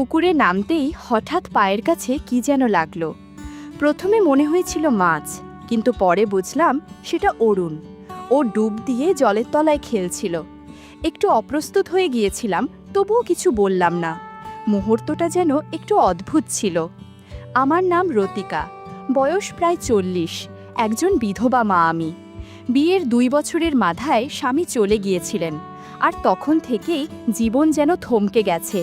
পুকুরে নামতেই হঠাৎ পায়ের কাছে কি যেন লাগল। প্রথমে মনে হয়েছিল মাছ, কিন্তু পরে বুঝলাম সেটা অরুণ। ও ডুব দিয়ে জলের তলায় খেলছিল। একটু অপ্রস্তুত হয়ে গিয়েছিলাম, তবুও কিছু বললাম না। মুহূর্তটা যেন একটু অদ্ভুত ছিল। আমার নাম রতিকা, বয়স প্রায় চল্লিশ, একজন বিধবা মা আমি। বিয়ের দুই বছরের মাথায় স্বামী চলে গিয়েছিলেন, আর তখন থেকেই জীবন যেন থমকে গেছে।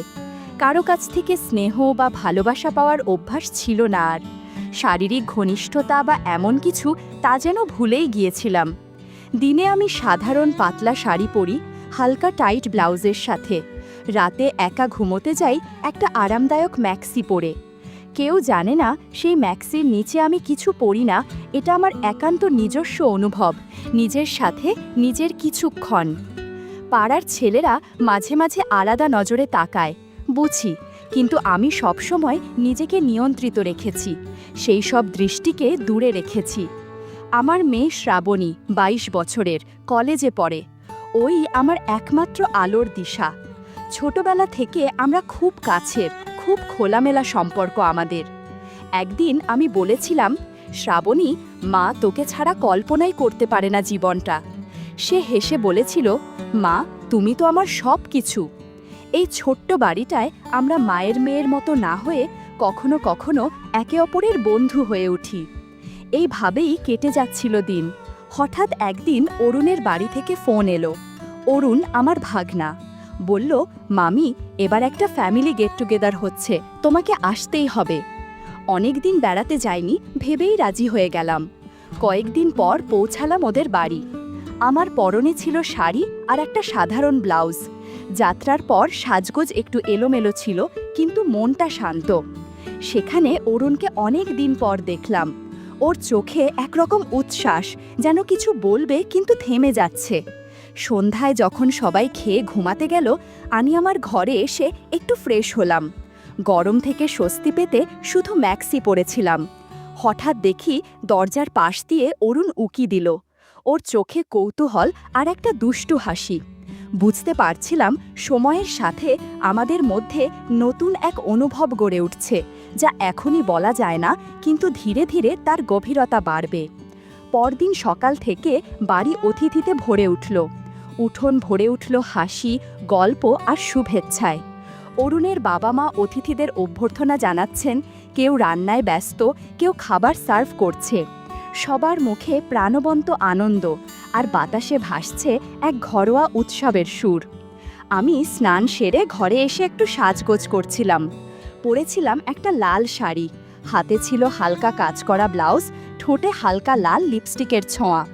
কারও কাছ থেকে স্নেহ বা ভালোবাসা পাওয়ার অভ্যাস ছিল না আর। শারীরিক ঘনিষ্ঠতা বা এমন কিছু তা যেন ভুলেই গিয়েছিলাম। দিনে আমি সাধারণ পাতলা শাড়ি পরি, হালকা টাইট ব্লাউজের সাথে। রাতে একা ঘুমোতে যাই, একটা আরামদায়ক ম্যাক্সি পরে। কেউ জানে না, সেই ম্যাক্সির নিচে আমি কিছু পরি না, এটা আমার একান্ত নিজস্ব অনুভব, নিজের সাথে, নিজের কিছুক্ষণ। পাড়ার ছেলেরা মাঝে মাঝে আলাদা নজরে তাকায়। বুঝি, কিন্তু আমি সবসময় নিজেকে নিয়ন্ত্রিত রেখেছি, সেই সব দৃষ্টিকে দূরে রেখেছি। আমার মেয়ে শ্রাবণী ২২ বছরের, কলেজে পড়ে। ওই আমার একমাত্র আলোর দিশা। ছোটবেলা থেকে আমরা খুব কাছের, খুব খোলামেলা সম্পর্ক আমাদের। একদিন আমি বলেছিলাম, শ্রাবণী, মা তোকে ছাড়া কল্পনাই করতে পারে না জীবনটা। সে হেসে বলেছিল, মা, তুমি তো আমার সব কিছু এই ছোট্ট বাড়িটায় আমরা মায়ের মেয়ের মতো না হয়ে কখনো কখনো একে অপরের বন্ধু হয়ে উঠি। এইভাবেই কেটে যাচ্ছিল দিন। হঠাৎ একদিন অরুণের বাড়ি থেকে ফোন এলো। অরুণ আমার ভাগনা। বলল, মামি, এবার একটা ফ্যামিলি গেট টুগেদার হচ্ছে, তোমাকে আসতেই হবে। অনেক দিন বেড়াতে যাইনি, ভেবেই রাজি হয়ে গেলাম। কয়েকদিন পর পৌঁছালাম ওদের বাড়ি। আমার পরনে ছিল শাড়ি আর একটা সাধারণ ব্লাউজ। যাত্রার পর সাজগোজ একটু এলোমেলো ছিল, কিন্তু মনটা শান্ত। সেখানে অরুণকে অনেক দিন পর দেখলাম। ওর চোখে একরকম উচ্ছ্বাস, যেন কিছু বলবে কিন্তু থেমে যাচ্ছে। সন্ধ্যায় যখন সবাই খেয়ে ঘুমাতে গেল, আমি আমার ঘরে এসে একটু ফ্রেশ হলাম। গরম থেকে স্বস্তি পেতে শুধু ম্যাক্সি পরেছিলাম। হঠাৎ দেখি দরজার পাশ দিয়ে অরুণ উকি দিল। ওর চোখে কৌতূহল আর একটা দুষ্টু হাসি। বুঝতে পারছিলাম সময়ের সাথে আমাদের মধ্যে নতুন এক অনুভব গড়ে উঠছে, যা এখনই বলা যায় না, কিন্তু ধীরে ধীরে তার গভীরতা বাড়বে। পরদিন সকাল থেকে বাড়ি অতিথিতে ভরে উঠল। উঠোন ভরে উঠল হাসি, গল্প আর শুভেচ্ছায়। অরুণের বাবা মা অতিথিদের অভ্যর্থনা জানাচ্ছেন, কেউ রান্নায় ব্যস্ত, কেউ খাবার সার্ভ করছে। সবার মুখে প্রাণবন্ত আনন্দ আর বাতাসে ভাসছে এক ঘরোয়া উৎসবের সুর। আমি স্নান সেরে ঘরে এসে একটু সাজগোজ করছিলাম। পরেছিলাম একটা লাল শাড়ি। হাতে ছিল হালকা কাজ করা ব্লাউজ, ঠোঁটে হালকা লাল লিপস্টিকের ছোঁয়া।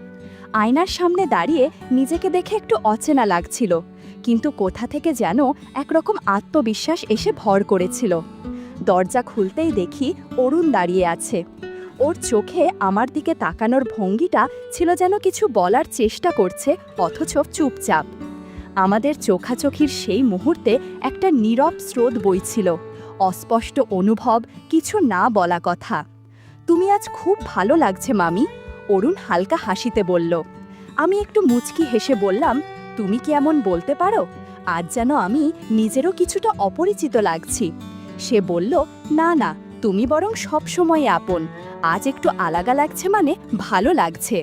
আয়নার সামনে দাঁড়িয়ে নিজেকে দেখে একটু অচেনা লাগছিল, কিন্তু কোথা থেকে যেন একরকম আত্মবিশ্বাস এসে ভর করেছিল। দরজা খুলতেই দেখি অরুণ দাঁড়িয়ে আছে। ওর চোখে আমার দিকে তাকানোর ভঙ্গিটা ছিল যেন কিছু বলার চেষ্টা করছে, অথচ চুপচাপ। আমাদের চোখাচোখির সেই মুহূর্তে একটা নীরব স্রোত বইছিল, অস্পষ্ট অনুভব, কিছু না বলা কথা। তুমি আজ খুব ভালো লাগছে, মামি, অরুণ হালকা হাসিতে বলল। আমি একটু মুচকি হেসে বললাম, তুমি কি এমন বলতে পারো? আজ যেন আমি নিজেরও কিছুটা অপরিচিত লাগছি। সে বলল, না না। তুমি বরং সবসময় আপন। আজ একটু আলাগা লাগছে মানে ভালো লাগছে।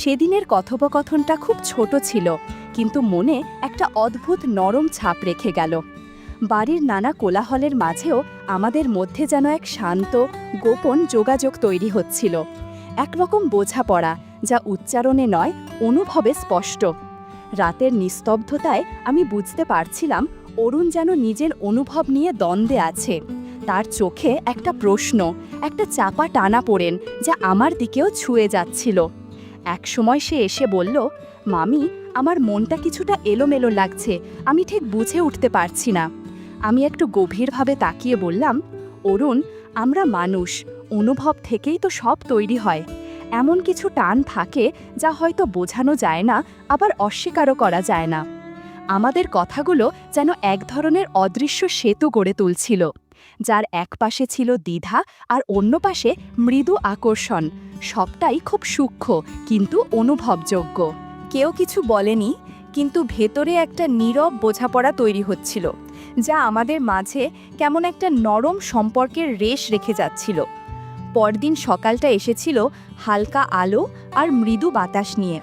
সেদিনের কথোপকথনটা খুব ছোট ছিল, কিন্তু মনে একটা অদ্ভুত নরম ছাপ রেখে গেল। বাড়ির নানা কোলাহলের মাঝেও আমাদের মধ্যে যেন এক শান্ত, গোপন যোগাযোগ তৈরি হচ্ছিল। একরকম বোঝাপড়া, যা উচ্চারণে নয়, অনুভবে স্পষ্ট। রাতের নিস্তব্ধতায় আমি বুঝতে পারছিলাম, অরুণ যেন নিজের অনুভব নিয়ে দ্বন্দ্বে আছে। তার চোখে একটা প্রশ্ন, একটা চাপা টানা পড়েন যা আমার দিকেও ছুঁয়ে যাচ্ছিল। একসময় সে এসে বলল, মামি, আমার মনটা কিছুটা এলোমেলো লাগছে, আমি ঠিক বুঝে উঠতে পারছি না। আমি একটু গভীরভাবে তাকিয়ে বললাম, অরুণ, আমরা মানুষ, অনুভব থেকেই তো সব তৈরি হয়। এমন কিছু টান থাকে যা হয়তো বোঝানো যায় না, আবার অস্বীকারও করা যায় না। আমাদের কথাগুলো যেন এক ধরনের অদৃশ্য সেতু গড়ে তুলছিল। যার এক পাশে ছিল দ্বিধা আর অন্য পাশে মৃদু আকর্ষণ। সবটাই খুব সূক্ষ্ম কিন্তু অনুভবযোগ্য। কেউ কিছু বলেনি, কিন্তু ভেতরে একটা নীরব বোঝাপড়া তৈরি হচ্ছিল, যা আমাদের মাঝে কেমন একটা নরম সম্পর্কের রেশ রেখে যাচ্ছিল। পরদিন সকালটা এসেছিল হালকা আলো আর মৃদু বাতাস নিয়ে।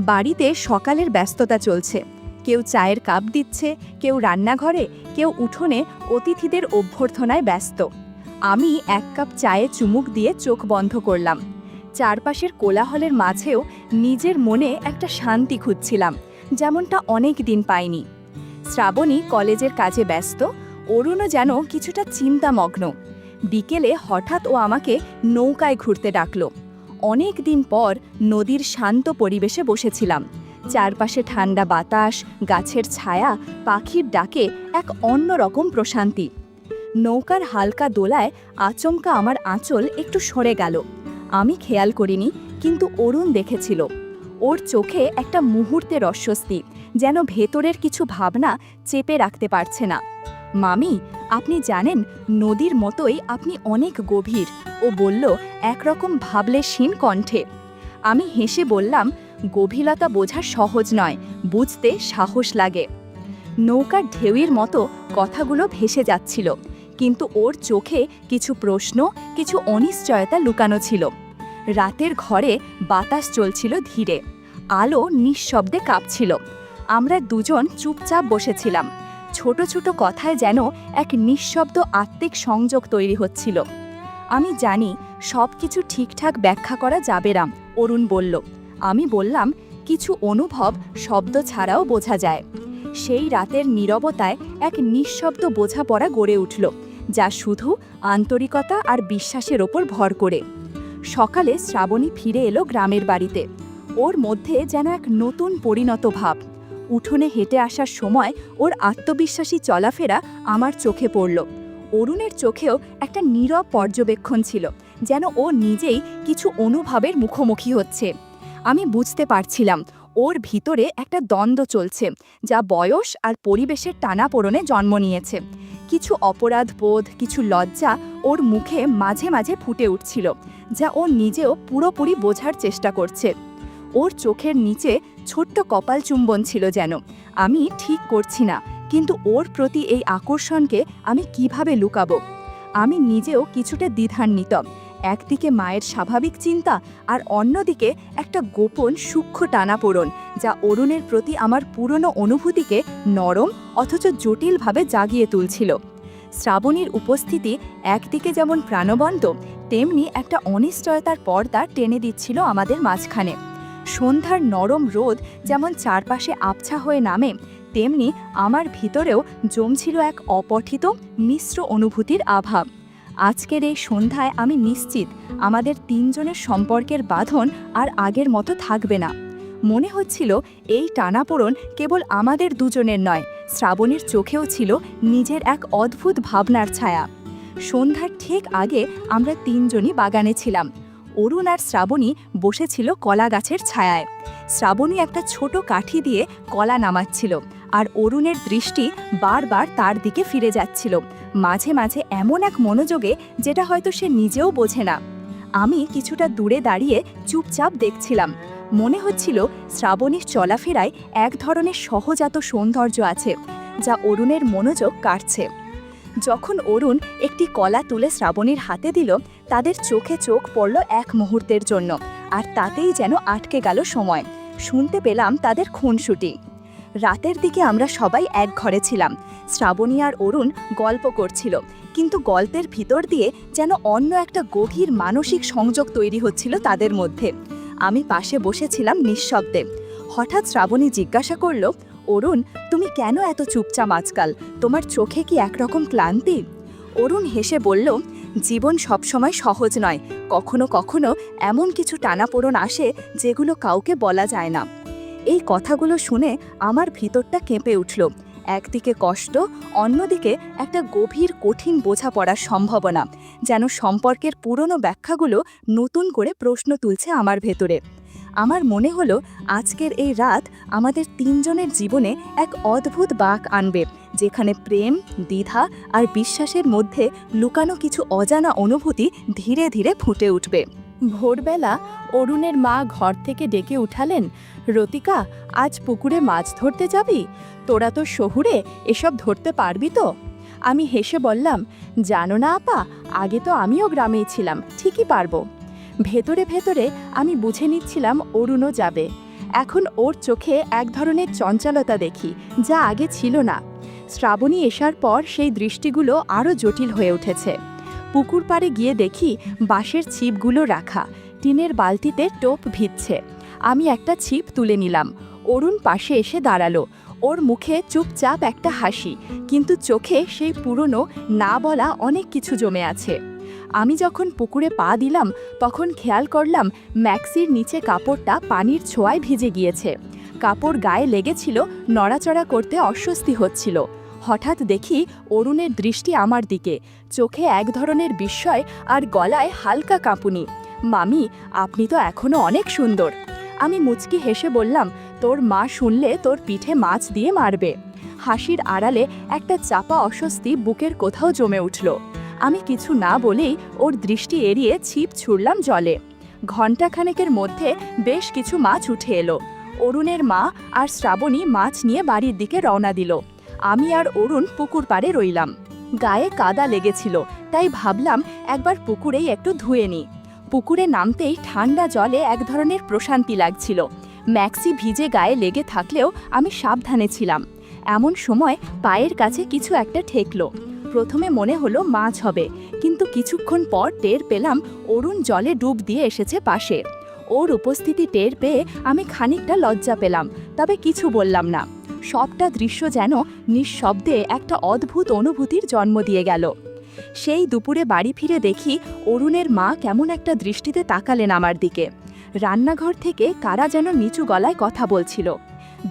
বাড়িতে সকালের ব্যস্ততা চলছে। কেউ চায়ের কাপ দিচ্ছে, কেউ রান্নাঘরে, কেউ উঠোনে অতিথিদের অভ্যর্থনায় ব্যস্ত। আমি এক কাপ চায়ে চুমুক দিয়ে চোখ বন্ধ করলাম। চারপাশের কোলাহলের মাঝেও নিজের মনে একটা শান্তি খুঁজছিলাম, যেমনটা অনেক দিন পাইনি। শ্রাবণী কলেজের কাজে ব্যস্ত, অরুণও যেন কিছুটা চিন্তামগ্ন। বিকেলে হঠাৎ ও আমাকে নৌকায় ঘুরতে ডাকল। অনেক দিন পর নদীর শান্ত পরিবেশে বসেছিলাম। চারপাশে ঠান্ডা বাতাস, গাছের ছায়া, পাখির ডাকে এক অন্যরকম প্রশান্তি। নৌকার হালকা দোলায় আচমকা আমার আঁচল একটু সরে গেল। আমি খেয়াল করিনি, কিন্তু অরুণ দেখেছিল। ওর চোখে একটা মুহূর্তের অস্বস্তি, যেন ভেতরের কিছু ভাবনা চেপে রাখতে পারছে না। মামি, আপনি জানেন, নদীর মতোই আপনি অনেক গভীর। ও বলল, একরকম ভাবলে ক্ষীণ কণ্ঠে। আমি হেসে বললাম গভীরতা বোঝা সহজ নয়, বুঝতে সাহস লাগে। নৌকার ঢেউয়ের মতো কথাগুলো ভেসে যাচ্ছিল, কিন্তু ওর চোখে কিছু প্রশ্ন, কিছু অনিশ্চয়তা লুকানো ছিল। রাতের ঘরে বাতাস চলছিল ধীরে, আলো নিঃশব্দে কাঁপছিল। আমরা দুজন চুপচাপ বসেছিলাম, ছোট ছোট কথায় যেন এক নিঃশব্দ আত্মিক সংযোগ তৈরি হচ্ছিল। আমি জানি সব কিছু ঠিকঠাক ব্যাখ্যা করা যাবে না, অরুণ বলল। আমি বললাম, কিছু অনুভব শব্দ ছাড়াও বোঝা যায়। সেই রাতের নীরবতায় এক নিঃশব্দ বোঝাপড়া গড়ে উঠল, যা শুধু আন্তরিকতা আর বিশ্বাসের ওপর ভর করে। সকালে শ্রাবণী ফিরে এলো গ্রামের বাড়িতে। ওর মধ্যে যেন এক নতুন পরিণত ভাব। উঠোনে হেঁটে আসার সময় ওর আত্মবিশ্বাসী চলাফেরা আমার চোখে পড়ল। অরুণের চোখেও একটা নীরব পর্যবেক্ষণ ছিল, যেন ও নিজেই কিছু অনুভবের মুখোমুখি হচ্ছে। আমি বুঝতে পারছিলাম। ওর ভিতরে একটা দ্বন্দ্ব চলছে, যা বয়স আর পরিবেশের টানাপোড়নে জন্ম নিয়েছে। কিছু অপরাধ বোধ, কিছু লজ্জা ওর মুখে মাঝে মাঝে ফুটে উঠছিল, যা ও নিজেও পুরোপুরি বোঝার চেষ্টা করছে। ওর চোখের নিচে ছোট্ট কপাল চুম্বন ছিল যেন, আমি ঠিক করছি না, কিন্তু ওর প্রতি এই আকর্ষণকে আমি কীভাবে লুকাবো? আমি নিজেও কিছুটা দ্বিধান্বিত একদিকে মায়ের স্বাভাবিক চিন্তা আর অন্যদিকে একটা গোপন সূক্ষ্ম টানাপোড়ন, যা অরুণের প্রতি আমার পুরনো অনুভূতিকে নরম অথচ জটিলভাবে জাগিয়ে তুলছিল। শ্রাবণীর উপস্থিতি একদিকে যেমন প্রাণবন্ত, তেমনি একটা অনিশ্চয়তার পর্দা টেনে দিচ্ছিল আমাদের মাঝখানে। সন্ধ্যার নরম রোদ যেমন চারপাশে আবছা হয়ে নামে, তেমনি আমার ভিতরেও জমছিল এক অপঠিত, মিশ্র অনুভূতির আভাব। আজকের এই সন্ধ্যায় আমি নিশ্চিত আমাদের তিনজনের সম্পর্কের বাঁধন আর আগের মতো থাকবে না। মনে হচ্ছিল এই টানাপোড়ন কেবল আমাদের দুজনের নয়, শ্রাবণীর চোখেও ছিল নিজের এক অদ্ভুত ভাবনার ছায়া। সন্ধ্যার ঠিক আগে আমরা তিনজনই বাগানে ছিলাম। অরুণ আর শ্রাবণী বসেছিল কলা গাছের ছায়ায়। শ্রাবণী একটা ছোট কাঠি দিয়ে কলা নামাচ্ছিল। আর অরুণের দৃষ্টি বারবার তার দিকে ফিরে যাচ্ছিল। মাঝে মাঝে এমন এক মনোযোগে যেটা হয়তো সে নিজেও বোঝে না। আমি কিছুটা দূরে দাঁড়িয়ে চুপচাপ দেখছিলাম। মনে হচ্ছিল শ্রাবণীর চলাফেরায় এক ধরনের সহজাত সৌন্দর্য আছে, যা অরুণের মনোযোগ কাটছে। যখন অরুণ একটি কলা তুলে শ্রাবণীর হাতে দিল, তাদের চোখে চোখ পড়ল এক মুহূর্তের জন্য, আর তাতেই যেন আটকে গেল সময়। শুনতে পেলাম তাদের খুনসুটি। রাতের দিকে আমরা সবাই এক ঘরে ছিলাম। শ্রাবণী আর অরুণ গল্প করছিল। কিন্তু গল্পের ভিতর দিয়ে যেন অন্য একটা গভীর মানসিক সংযোগ তৈরি হচ্ছিল তাদের মধ্যে। আমি পাশে বসেছিলাম নিঃশব্দে। হঠাৎ শ্রাবণী জিজ্ঞাসা করল, অরুণ, তুমি কেন এত চুপচাপ আজকাল? তোমার চোখে কি একরকম ক্লান্তি? অরুণ হেসে বলল, জীবন সবসময় সহজ নয়। কখনো কখনো এমন কিছু টানাপোড়ন আসে যেগুলো কাউকে বলা যায় না। এই কথাগুলো শুনে আমার ভিতরটা কেঁপে উঠল। একদিকে কষ্ট, অন্যদিকে একটা গভীর, কঠিন বোঝাপড়ার সম্ভাবনা, যেন সম্পর্কের পুরনো ব্যাখ্যাগুলো নতুন করে প্রশ্ন তুলছে আমার ভেতরে। আমার মনে হলো, আজকের এই রাত আমাদের তিনজনের জীবনে এক অদ্ভুত বাঁক আনবে, যেখানে প্রেম, দ্বিধা আর বিশ্বাসের মধ্যে লুকানো কিছু অজানা অনুভূতি ধীরে ধীরে ফুটে উঠবে। ভোরবেলা অরুণের মা ঘর থেকে ডেকে উঠালেন, রতিকা, আজ পুকুরে মাছ ধরতে যাবি? তোরা তো শহুরে এসব ধরতে পারবি তো? আমি হেসে বললাম, জানো না আপা, আগে তো আমিও গ্রামেই ছিলাম, ঠিকই পারব। ভেতরে ভেতরে আমি বুঝে নিচ্ছিলাম অরুণও যাবে। এখন ওর চোখে এক ধরনের চঞ্চলতা দেখি, যা আগে ছিল না। শ্রাবণী এসার পর সেই দৃষ্টিগুলো আরও জটিল হয়ে উঠেছে। পুকুর পাড়ে গিয়ে দেখি বাঁশের ছিপগুলো রাখা। টিনের বালতিতে টোপ ভিজছে। আমি একটা ছিপ তুলে নিলাম। অরুণ পাশে এসে দাঁড়াল। ওর মুখে চুপচাপ একটা হাসি, কিন্তু চোখে সেই পুরনো, না বলা অনেক কিছু জমে আছে। আমি যখন পুকুরে পা দিলাম, তখন খেয়াল করলাম ম্যাক্সির নিচে কাপড়টা পানির ছোঁয়ায় ভিজে গিয়েছে। কাপড় গায়ে লেগেছিল, নড়াচড়া করতে অস্বস্তি হচ্ছিল। হঠাৎ দেখি অরুণের দৃষ্টি আমার দিকে। চোখে এক ধরনের বিস্ময় আর গলায় হালকা কাঁপুনি। মামি, আপনি তো এখনও অনেক সুন্দর। আমি মুচকি হেসে বললাম, তোর মা শুনলে তোর পিঠে মাছ দিয়ে মারবে। হাসির আড়ালে একটা চাপা অস্বস্তি বুকের কোথাও জমে উঠল। আমি কিছু না বলেই ওর দৃষ্টি এড়িয়ে ছিপ ছুড়লাম জলে। ঘণ্টাখানেকের মধ্যে বেশ কিছু মাছ উঠে এলো। অরুণের মা আর শ্রাবণী মাছ নিয়ে বাড়ির দিকে রওনা দিল। আমি আর অরুণ পুকুর পাড়ে রইলাম। গায়ে কাদা লেগেছিল, তাই ভাবলাম একবার পুকুরেই একটু ধুয়ে নিই। পুকুরে নামতেই ঠান্ডা জলে এক ধরনের প্রশান্তি লাগছিল। ম্যাক্সি ভিজে গায়ে লেগে থাকলেও আমি সাবধানে ছিলাম। এমন সময় পায়ের কাছে কিছু একটা ঠেকলো। প্রথমে মনে হলো মাছ হবে, কিন্তু কিছুক্ষণ পর টের পেলাম অরুণ জলে ডুব দিয়ে এসেছে পাশে। ওর উপস্থিতি টের পেয়ে আমি খানিকটা লজ্জা পেলাম, তবে কিছু বললাম না। সবটা দৃশ্য যেন নিঃশব্দে একটা অদ্ভুত অনুভূতির জন্ম দিয়ে গেল। সেই দুপুরে বাড়ি ফিরে দেখি অরুণের মা কেমন একটা দৃষ্টিতে তাকালেন আমার দিকে। রান্নাঘর থেকে কারা যেন নিচু গলায় কথা বলছিল।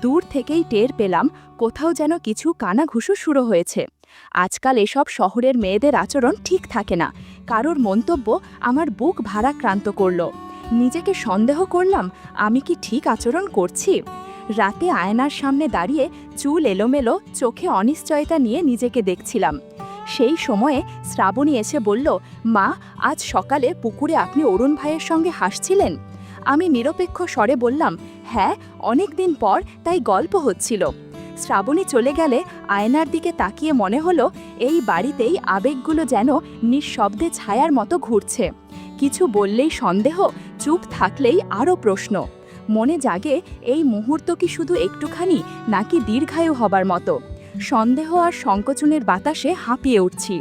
দূর থেকেই টের পেলাম কোথাও যেন কিছু কানাঘুষো শুরু হয়েছে। আজকাল এসব শহরের মেয়েদের আচরণ ঠিক থাকে না। কারোর মন্তব্য আমার বুক ভারাক্রান্ত করল। নিজেকে সন্দেহ করলাম, আমি কি ঠিক আচরণ করছি? রাতে আয়নার সামনে দাঁড়িয়ে চুল এলোমেলো চোখে অনিশ্চয়তা নিয়ে নিজেকে দেখছিলাম। সেই সময়ে শ্রাবণী এসে বলল, মা, আজ সকালে পুকুরে আপনি অরুণ ভাইয়ের সঙ্গে হাসছিলেন? আমি নিরপেক্ষ স্বরে বললাম হ্যাঁ অনেক দিন পর তাই গল্প হচ্ছিল। শ্রাবণী চলে গেলে আয়নার দিকে তাকিয়ে মনে হলো, এই বাড়িতেই আবেগগুলো যেন নিঃশব্দে ছায়ার মতো ঘুরছে। কিছু বললেই সন্দেহ, চুপ থাকলেই আরও প্রশ্ন। মনে জাগে এই মুহূর্ত কি শুধু একটুখানি, নাকি দীর্ঘায়ু হবার মতো? সন্দেহ আর সংকোচনের বাতাসে হাঁপিয়ে উঠছি।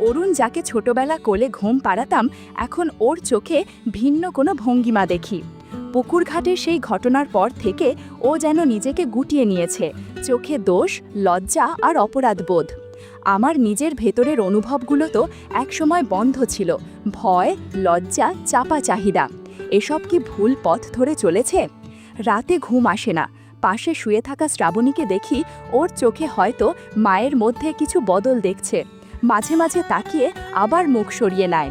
অরুণ যাকে ছোটবেলা কোলে ঘুম পাড়াতাম, এখন ওর চোখে ভিন্ন কোনো ভঙ্গিমা দেখি। পুকুরঘাটের সেই ঘটনার পর থেকে ও যেন নিজেকে গুটিয়ে নিয়েছে, চোখে দোষ, লজ্জা আর অপরাধবোধ। আমার নিজের ভেতরের অনুভবগুলো তো একসময় বন্ধ ছিল, ভয়, লজ্জা, চাপা চাহিদা। এসব কি ভুল পথ ধরে চলেছে? রাতে ঘুম আসে না। পাশে শুয়ে থাকা শ্রাবণীকে দেখি ওর চোখে হয়তো মায়ের মধ্যে কিছু বদল দেখছে। মাঝে মাঝে তাকিয়ে আবার মুখ সরিয়ে নেয়।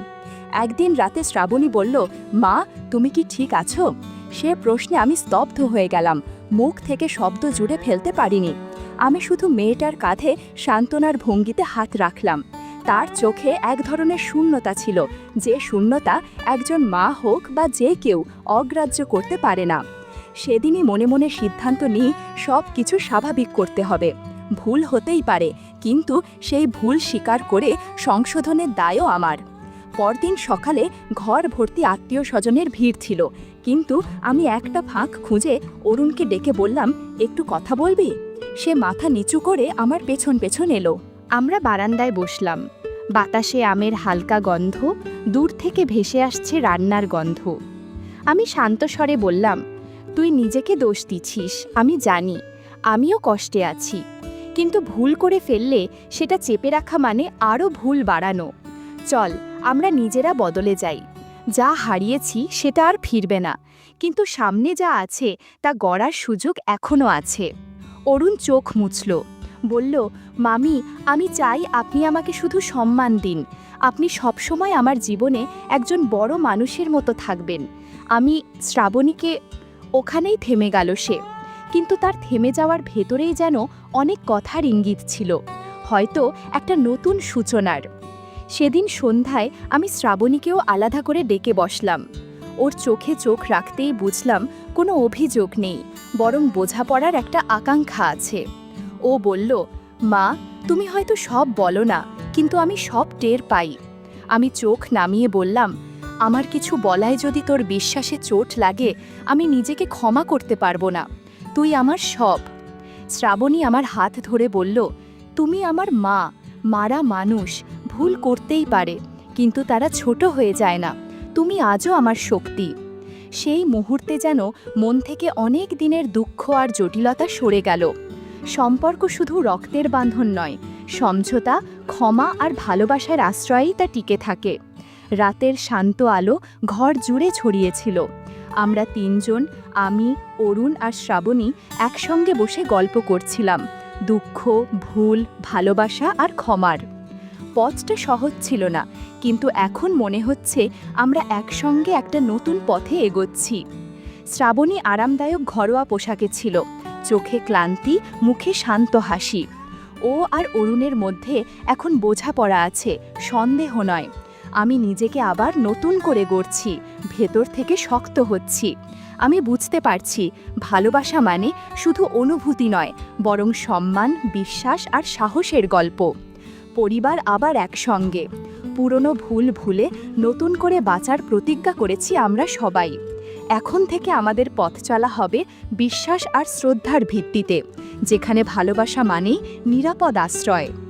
একদিন রাতে শ্রাবণী বলল, মা, তুমি কি ঠিক আছো? সে প্রশ্নে আমি স্তব্ধ হয়ে গেলাম। মুখ থেকে শব্দ জুড়ে ফেলতে পারিনি। আমি শুধু মেয়েটার কাঁধে সান্ত্বনার ভঙ্গিতে হাত রাখলাম। তার চোখে এক ধরনের শূন্যতা ছিল, যে শূন্যতা একজন মা হোক বা যে কেউ অগ্রাহ্য করতে পারে না। সেদিনই মনে মনে সিদ্ধান্ত নিই সব কিছু স্বাভাবিক করতে হবে। ভুল হতেই পারে, কিন্তু সেই ভুল স্বীকার করে সংশোধনের দায়ও আমার। পরদিন সকালে ঘর ভর্তি আত্মীয় স্বজনের ভিড় ছিল, কিন্তু আমি একটা ফাঁক খুঁজে অরুণকে ডেকে বললাম, একটু কথা বলবি? সে মাথা নিচু করে আমার পেছন পেছন এলো। আমরা বারান্দায় বসলাম। বাতাসে আমের হালকা গন্ধ, দূর থেকে ভেসে আসছে রান্নার গন্ধ। আমি শান্ত স্বরে বললাম, তুই নিজেকে দোষ দিচ্ছিস, আমি জানি, আমিও কষ্টে আছি। কিন্তু ভুল করে ফেললে সেটা চেপে রাখা মানে আরও ভুল বাড়ানো। চল, আমরা নিজেরা বদলে যাই। যা হারিয়েছি সেটা আর ফিরবে না। কিন্তু সামনে যা আছে তা গড়ার সুযোগ এখনও আছে। অরুণ চোখ মুছল। বলল, মামি, আমি চাই আপনি আমাকে শুধু সম্মান দিন। আপনি সবসময় আমার জীবনে একজন বড় মানুষের মতো থাকবেন। আমি শ্রাবণীকে ওখানেই থেমে গেল সে। কিন্তু তার থেমে যাওয়ার ভেতরেই যেন অনেক কথার ইঙ্গিত ছিল। হয়তো একটা নতুন সূচনার। সেদিন সন্ধ্যায় আমি শ্রাবণীকেও আলাদা করে ডেকে বসলাম। ওর চোখে চোখ রাখতেই বুঝলাম কোনো অভিযোগ নেই, বরং বোঝাপড়ার একটা আকাঙ্ক্ষা আছে। ও বলল, মা, তুমি হয়তো সব বলো না, কিন্তু আমি সব টের পাই। আমি চোখ নামিয়ে বললাম, আমার কিছু বলায় যদি তোর বিশ্বাসে চোট লাগে, আমি নিজেকে ক্ষমা করতে পারব না। তুই আমার সব। শ্রাবণী আমার হাত ধরে বলল, তুমি আমার মা, মারা মানুষ, ভুল করতেই পারে, কিন্তু তারা ছোট হয়ে যায় না। তুমি আজও আমার শক্তি। সেই মুহূর্তে যেন মন থেকে অনেক দিনের দুঃখ আর জটিলতা সরে গেল। সম্পর্ক শুধু রক্তের বাঁধন নয়, সমঝোতা, ক্ষমা আর ভালোবাসার আশ্রয়েই তা টিকে থাকে। রাতের শান্ত আলো ঘর জুড়ে ছড়িয়েছিল। আমরা তিনজন, আমি, অরুণ আর শ্রাবণী, একসঙ্গে বসে গল্প করছিলাম, দুঃখ, ভুল, ভালোবাসা আর ক্ষমার। পথটা সহজ ছিল না, কিন্তু এখন মনে হচ্ছে আমরা একসঙ্গে একটা নতুন পথে এগোচ্ছি। শ্রাবণী আরামদায়ক ঘরোয়া পোশাকে ছিল চোখে ক্লান্তি, মুখে শান্ত হাসি। ও আর অরুণের মধ্যে এখন বোঝাপড়া আছে, সন্দেহ নয়। আমি নিজেকে আবার নতুন করে গড়ছি, ভেতর থেকে শক্ত হচ্ছি। আমি বুঝতে পারছি, ভালোবাসা মানে শুধু অনুভূতি নয়, বরং সম্মান, বিশ্বাস আর সাহসের গল্প। পরিবার আবার একসঙ্গে। পুরনো ভুল ভুলে নতুন করে বাঁচার প্রতিজ্ঞা করেছি আমরা সবাই। এখন থেকে আমাদের পথ চলা হবে বিশ্বাস আর শ্রদ্ধার ভিত্তিতে, যেখানে ভালোবাসা মানেই নিরাপদ আশ্রয়।